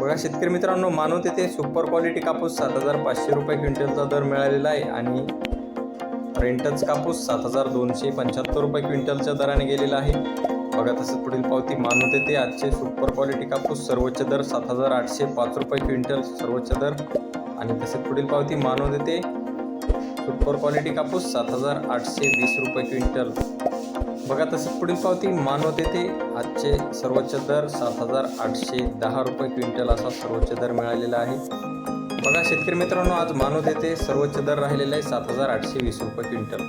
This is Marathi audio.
बघा शेतकरी मित्रांनो मानव तेथे सुपर क्वालिटी कापूस सात हजार पाचशे रुपये क्विंटलचा दर मिळालेला आहे आणि रेंटच कापूस सात हजार दोनशे पंच्याहत्तर रुपये क्विंटलच्या दराने गेलेला आहे. बघा तसंच पुढील पावती मानव तेथे आजचे सुपर क्वालिटी कापूस सर्वोच्च दर सात हजार आठशे पाच रुपये क्विंटल सर्वोच्च दर. आणि तसेच पुढील पावती मानव देते सुपर क्वालिटी कापूस सात हजार आठशे वीस रुपये क्विंटल. बघा तसं पुढील पावती मानव येथे आजचे सर्वोच्च दर सात हजार आठशे दहा रुपये क्विंटल असा सर्वोच्च दर मिळालेला आहे. बघा शेतकरी मित्रांनो आज मानव येथे सर्वोच्च दर राहिलेला आहे सात हजार आठशे वीस रुपये क्विंटल.